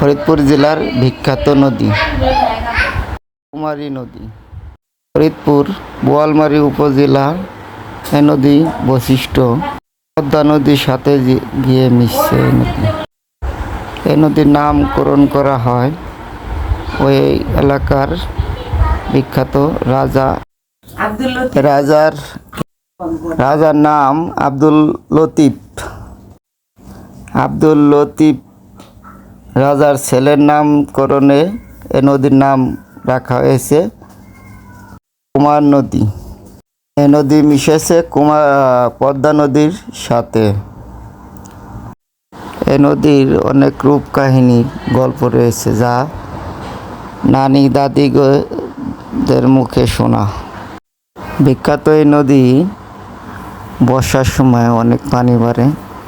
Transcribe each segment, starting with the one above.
ফরিদপুর জেলার বিখ্যাত নদী। কুমারী নদী। ফরিদপুর বোয়ালমারী উপজেলার এ নদী বৈশিষ্ট্য। পদ্মা নদীর সাথে গিয়ে মিশছে এই নদী। এই নদীর নামকরণ করা হয় ওই এলাকার বিখ্যাত রাজা রাজার রাজার নাম আব্দুল লতিফ। আব্দুল লতিফ রাজার ছেলের নামকরণে এ নদীর নাম রাখা হয়েছে কুমার নদী। এ নদী মিশেছে কুমার পদ্মা নদীর সাথে। এ নদীর অনেক রূপ কাহিনী গল্প রয়েছে যা নানি দাদিদের মুখে শোনা। বিখ্যাত এই নদী বর্ষার সময় অনেক পানি বাড়ে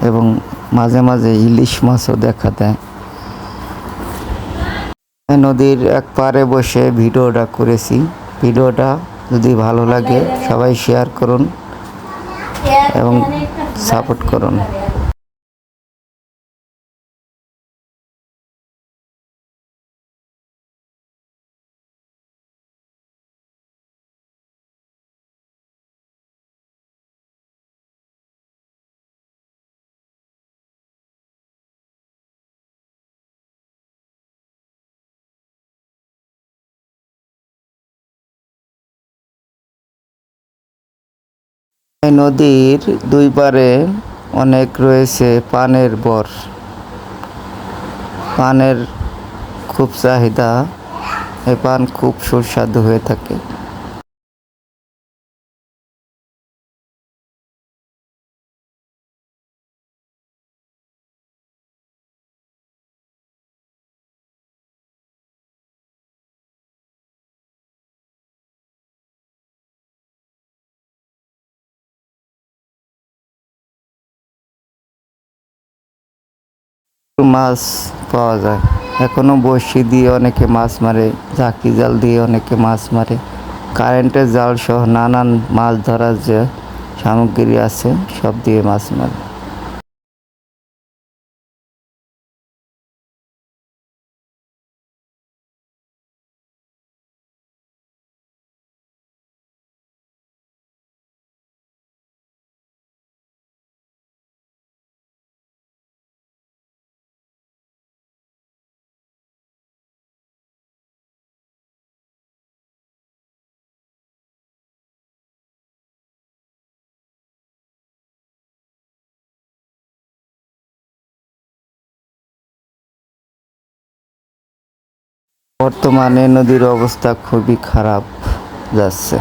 এবং মাঝে মাঝে ইলিশ মাছও দেখা দেয়। নদীর এক পারে বসে ভিডিওটা করেছি। ভিডিওটা যদি ভালো লাগে, সবাই শেয়ার করুন এবং সাপোর্ট করুন। নদীর দুই পারে অনেক রয়েছে পানের বর। পানের খুব চাহিদা। এ পান খুব সুস্বাদু হয়ে থাকে। মাছ পাওয়া যায়। এখনও বড়শি দিয়ে অনেকে মাছ মারে, ঝাঁকি জাল দিয়ে অনেকে মাছ মারে। কারেন্টের জাল সহ নানান মাছ ধরার যে সামগ্রী আছে, সব দিয়ে মাছ মারে। বর্তমানে নদীর অবস্থা খুবই খারাপ যাচ্ছে।